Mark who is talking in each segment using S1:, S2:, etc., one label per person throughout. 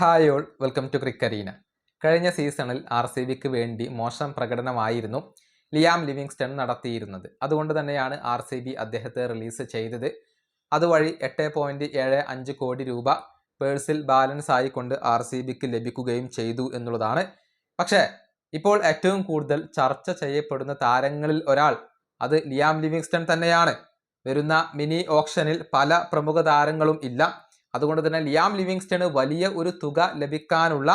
S1: Hi all welcome to ക്രിക്കരീന കഴിഞ്ഞ സീസണിൽ ആർ സി ബിക്ക് വേണ്ടി മോശം പ്രകടനമായിരുന്നു ലിയാം ലിവിങ്സ്റ്റൺ നടത്തിയിരുന്നത്. അതുകൊണ്ട് തന്നെയാണ് ആർ സി ബി അദ്ദേഹത്തെ റിലീസ് ചെയ്തത്. അതുവഴി എട്ട് പോയിന്റ് ഏഴ് അഞ്ച് കോടി രൂപ പേഴ്സിൽ ബാലൻസ് ആയിക്കൊണ്ട് ആർ സി ബിക്ക് ലഭിക്കുകയും ചെയ്തു എന്നുള്ളതാണ്. പക്ഷേ ഇപ്പോൾ ഏറ്റവും കൂടുതൽ ചർച്ച ചെയ്യപ്പെടുന്ന താരങ്ങളിൽ ഒരാൾ അത് ലിയാം ലിവിങ്സ്റ്റൺ തന്നെയാണ്. വരുന്ന മിനി ഓപ്ഷനിൽ പല പ്രമുഖ താരങ്ങളും ഇല്ല. അതുകൊണ്ട് തന്നെ ലിയാം ലിവിങ്സ്റ്റണ് വലിയ ഒരു തുക ലഭിക്കാനുള്ള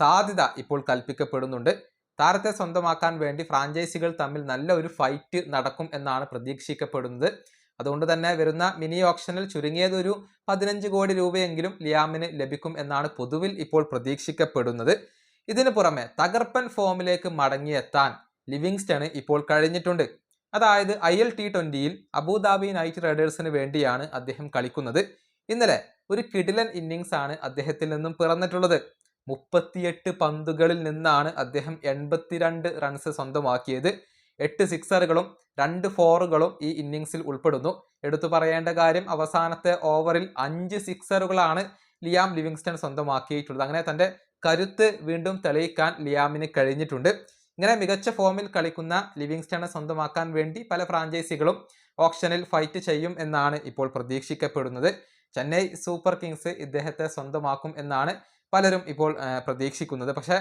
S1: സാധ്യത ഇപ്പോൾ കൽപ്പിക്കപ്പെടുന്നുണ്ട്. താരത്തെ സ്വന്തമാക്കാൻ വേണ്ടി ഫ്രാഞ്ചൈസികൾ തമ്മിൽ നല്ല ഒരു ഫൈറ്റ് നടക്കും എന്നാണ് പ്രതീക്ഷിക്കപ്പെടുന്നത്. അതുകൊണ്ട് തന്നെ വരുന്ന മിനി ഓപ്ഷനിൽ ചുരുങ്ങിയത് ഒരു പതിനഞ്ച് കോടി രൂപയെങ്കിലും ലിയാമിന് ലഭിക്കും എന്നാണ് പൊതുവിൽ ഇപ്പോൾ പ്രതീക്ഷിക്കപ്പെടുന്നത്. ഇതിനു പുറമെ തകർപ്പൻ ഫോമിലേക്ക് മടങ്ങിയെത്താൻ ലിവിങ്സ്റ്റണ് ഇപ്പോൾ കഴിഞ്ഞിട്ടുണ്ട്. അതായത് ഐ എൽ ടി ട്വന്റിയിൽ അബുദാബി നൈറ്റ് റൈഡേഴ്സിന് വേണ്ടിയാണ് അദ്ദേഹം കളിക്കുന്നത്. ഇന്നലെ ഒരു കിടിലൻ ഇന്നിങ്സ് ആണ് അദ്ദേഹത്തിൽ നിന്നും പിറന്നിട്ടുള്ളത്. മുപ്പത്തിയെട്ട് പന്തുകളിൽ നിന്നാണ് അദ്ദേഹം എൺപത്തിരണ്ട് റൺസ് സ്വന്തമാക്കിയത്. എട്ട് സിക്സറുകളും രണ്ട് ഫോറുകളും ഈ ഇന്നിങ്സിൽ ഉൾപ്പെടുന്നു. എടുത്തു പറയേണ്ട കാര്യം അവസാനത്തെ ഓവറിൽ അഞ്ച് സിക്സറുകളാണ് ലിയാം ലിവിങ്സ്റ്റൺ സ്വന്തമാക്കിയിട്ടുള്ളത്. അങ്ങനെ തന്റെ കരുത്ത് വീണ്ടും തെളിയിക്കാൻ ലിയാമിന് കഴിഞ്ഞിട്ടുണ്ട്. ഇങ്ങനെ മികച്ച ഫോമിൽ കളിക്കുന്ന ലിവിങ്സ്റ്റണെ സ്വന്തമാക്കാൻ വേണ്ടി പല ഫ്രാഞ്ചൈസികളും ഓപ്ഷനിൽ ഫൈറ്റ് ചെയ്യും എന്നാണ് ഇപ്പോൾ പ്രതീക്ഷിക്കപ്പെടുന്നത്. ചെന്നൈ സൂപ്പർ കിങ്സ് ഇദ്ദേഹത്തെ സ്വന്തമാക്കും എന്നാണ് പലരും ഇപ്പോൾ പ്രതീക്ഷിക്കുന്നത്. പക്ഷേ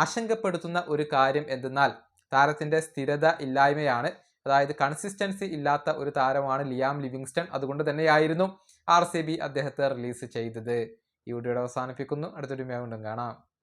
S1: ആശങ്കപ്പെടുത്തുന്ന ഒരു കാര്യം എന്തെന്നാൽ താരത്തിന്റെ സ്ഥിരത ഇല്ലായ്മയാണ്. അതായത് കൺസിസ്റ്റൻസി ഇല്ലാത്ത ഒരു താരമാണ് ലിയാം ലിവിങ്സ്റ്റൺ. അതുകൊണ്ട് തന്നെയായിരുന്നു ആർ സി ബി അദ്ദേഹത്തെ റിലീസ് ചെയ്തത്. ഈ വീഡിയോയുടെ അവസാനിപ്പിക്കുന്നു. അടുത്തൊരു മേഖണ്ടും കാണാം.